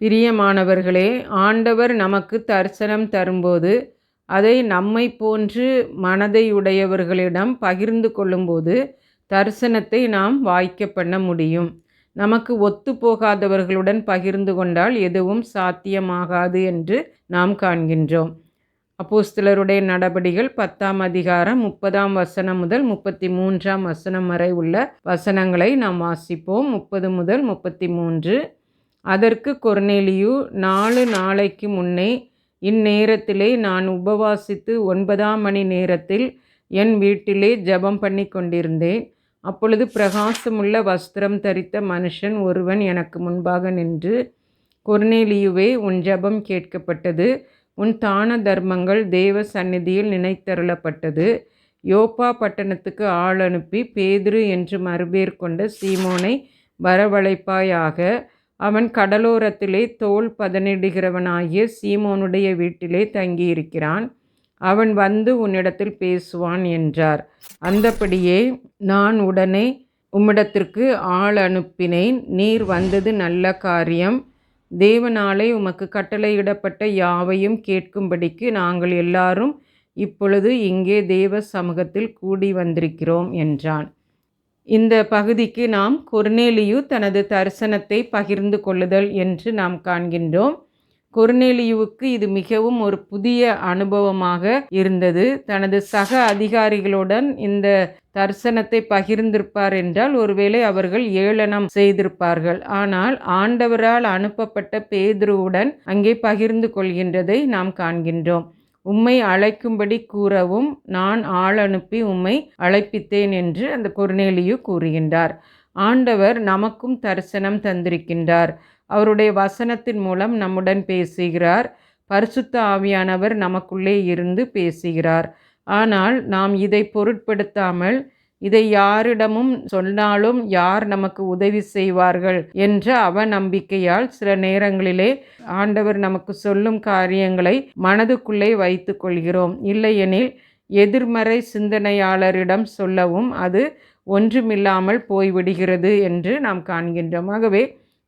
பிரியமானவர்களே ஆண்டவர் நமக்கு தரிசனம் தரும்போது அதை நம்மை போன்று மனதை உடையவர்களிடம் பகிர்ந்து கொள்ளும்போது தரிசனத்தை நாம் வாய்க்க பண்ண முடியும். நமக்கு ஒத்து போகாதவர்களுடன் பகிர்ந்து கொண்டால் எதுவும் சாத்தியமாகாது என்று நாம் காண்கின்றோம். அப்போஸ்தலருடைய நடபடிகள் பத்தாம் அதிகாரம் முப்பதாம் வசனம் முதல் முப்பத்தி மூன்றாம் வசனம் வரை உள்ள வசனங்களை நாம் வாசிப்போம். முப்பது முதல் முப்பத்தி மூன்று அதற்கு கொர்னேலியு நாலு நாளைக்கு முன்னே இந்நேரத்திலே நான் உபவாசித்து ஒன்பதாம் மணி நேரத்தில் என் வீட்டிலே ஜெபம் பண்ணி கொண்டிருந்தேன். அப்பொழுது பிரகாசமுள்ள வஸ்திரம் தரித்த மனுஷன் ஒருவன் எனக்கு முன்பாக நின்று கொர்னேலியுவே உன் ஜெபம் கேட்கப்பட்டது. உன் தான தர்மங்கள் தேவ சந்நிதியில் நினைத்தருளப்பட்டது. யோப்பா பட்டணத்துக்கு ஆள் அனுப்பி பேதுரு என்று மறுபேர் கொண்ட சீமோனை வரவழைப்பாயாக அவன் கடலோரத்திலே தோல் பதனிடுகிறவனாகிய சீமோனுடைய வீட்டிலே தங்கியிருக்கிறான். அவன் வந்து உன்னிடத்தில் பேசுவான் என்றார். அந்தபடியே நான் உடனே உம்மிடத்திற்கு ஆள் அனுப்பினேன். நீர் வந்தது நல்ல காரியம். தேவனாலே உமக்கு கட்டளையிடப்பட்ட யாவையும் கேட்கும்படிக்கு நாங்கள் எல்லாரும் இப்பொழுது இங்கே தேவ சமூகத்தில் கூடி வந்திருக்கிறோம் என்றான். இந்த பகுதிக்கு நாம் கொர்னேலியு தனது தரிசனத்தை பகிர்ந்து கொள்ளுதல் என்று நாம் காண்கின்றோம். கொர்னேலியுவுக்கு இது மிகவும் ஒரு புதிய அனுபவமாக இருந்தது. தனது சக அதிகாரிகளுடன் இந்த தரிசனத்தை பகிர்ந்திருப்பார் என்றால் ஒருவேளை அவர்கள் ஏளனம் செய்திருப்பார்கள். ஆனால் ஆண்டவரால் அனுப்பப்பட்ட பேதுருவுடன் அங்கே பகிர்ந்து கொள்கின்றதை நாம் காண்கின்றோம். உம்மை அழைக்கும்படி கூறவும் நான் ஆள் அனுப்பி உம்மை அழைப்பித்தேன் என்று அந்த கொர்னேலியு கூறுகின்றார். ஆண்டவர் நமக்கும் தரிசனம் தந்திருக்கின்றார். அவருடைய வசனத்தின் மூலம் நம்முடன் பேசுகிறார். பரிசுத்த ஆவியானவர் நமக்குள்ளே இருந்து பேசுகிறார். ஆனால் நாம் இதை பொருட்படுத்தாமல் இதை யாரிடமும் சொன்னாலும் யார் நமக்கு உதவி செய்வார்கள் என்ற அவநம்பிக்கையால் சில நேரங்களிலே ஆண்டவர் நமக்கு சொல்லும் காரியங்களை மனதுக்குள்ளே வைத்து கொள்கிறோம். இல்லையெனில் எதிர்மறை சிந்தனையாளரிடம் சொல்லவும் அது ஒன்றுமில்லாமல் போய்விடுகிறது என்று நாம் காண்கின்றோம். ஆகவே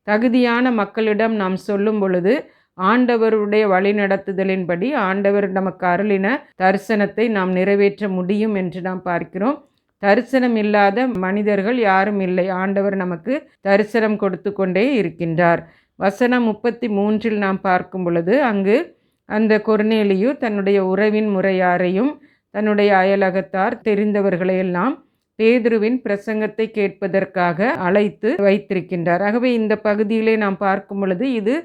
தகுதியான மக்களிடம் நாம் சொல்லும் பொழுது ஆண்டவருடைய வழிநடத்துதலின்படி ஆண்டவர் நமக்கு அருளின தரிசனத்தை நாம் நிறைவேற்ற முடியும் என்று நாம் பார்க்கிறோம். தரிசனம் இல்லாத மனிதர்கள் யாரும் இல்லை. ஆண்டவர் நமக்கு தரிசனம் கொடுத்து கொண்டே இருக்கின்றார். வசனம் முப்பத்தி மூன்றில் நாம் பார்க்கும் பொழுது அங்கு அந்த கொர்னேலியு தன்னுடைய உறவின் முறையாரையும் தன்னுடைய அயலகத்தார் தெரிந்தவர்களையெல்லாம் பேதுருவின் பிரசங்கத்தை கேட்பதற்காக அழைத்து வைத்திருக்கின்றார். ஆகவே இந்த பகுதியிலே நாம் பார்க்கும் பொழுது இது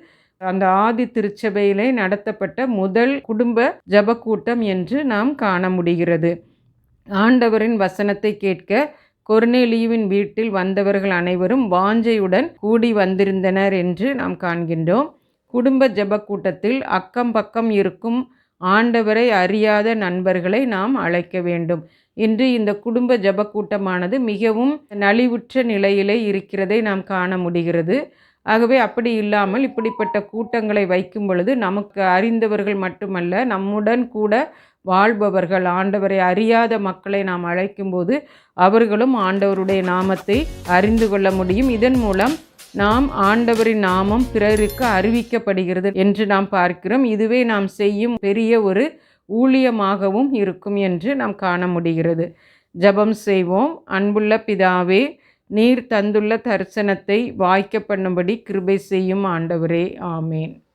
அந்த ஆதி திருச்சபையிலே நடத்தப்பட்ட முதல் குடும்ப ஜபக்கூட்டம் என்று நாம் காண முடிகிறது. ஆண்டவரின் வசனத்தை கேட்க கொர்னேலியுவின் வீட்டில் வந்தவர்கள் அனைவரும் வாஞ்சையுடன் கூடி வந்திருந்தனர் என்று நாம் காண்கின்றோம். குடும்ப ஜப கூட்டத்தில் அக்கம் பக்கம் இருக்கும் ஆண்டவரை அறியாத நண்பர்களை நாம் அழைக்க வேண்டும். இன்று இந்த குடும்ப ஜப கூட்டமானது மிகவும் நலிவுற்ற நிலையிலே இருக்கிறதை நாம் காண முடிகிறது. ஆகவே அப்படி இல்லாமல் இப்படிப்பட்ட கூட்டங்களை வைக்கும் பொழுது நமக்கு அறிந்தவர்கள் மட்டுமல்ல நம்முடன் கூட வாழ்பவர்கள். ஆண்டவரை அறியாத மக்களை நாம் அழைக்கும்போது அவர்களும் ஆண்டவருடைய நாமத்தை அறிந்து கொள்ள முடியும். இதன் மூலம் நாம் ஆண்டவரின் நாமம் பிறருக்கு அறிவிக்கப்படுகிறது என்று நாம் பார்க்கிறோம். இதுவே நாம் செய்யும் பெரிய ஒரு ஊழியமாகவும் இருக்கும் என்று நாம் காண முடிகிறது. ஜபம் செய்வோம். அன்புள்ள பிதாவே நீர் தந்துள்ள தரிசனத்தை வாய்க்க பண்ணும்படி கிருபை செய்யும் ஆண்டவரே. ஆமேன்.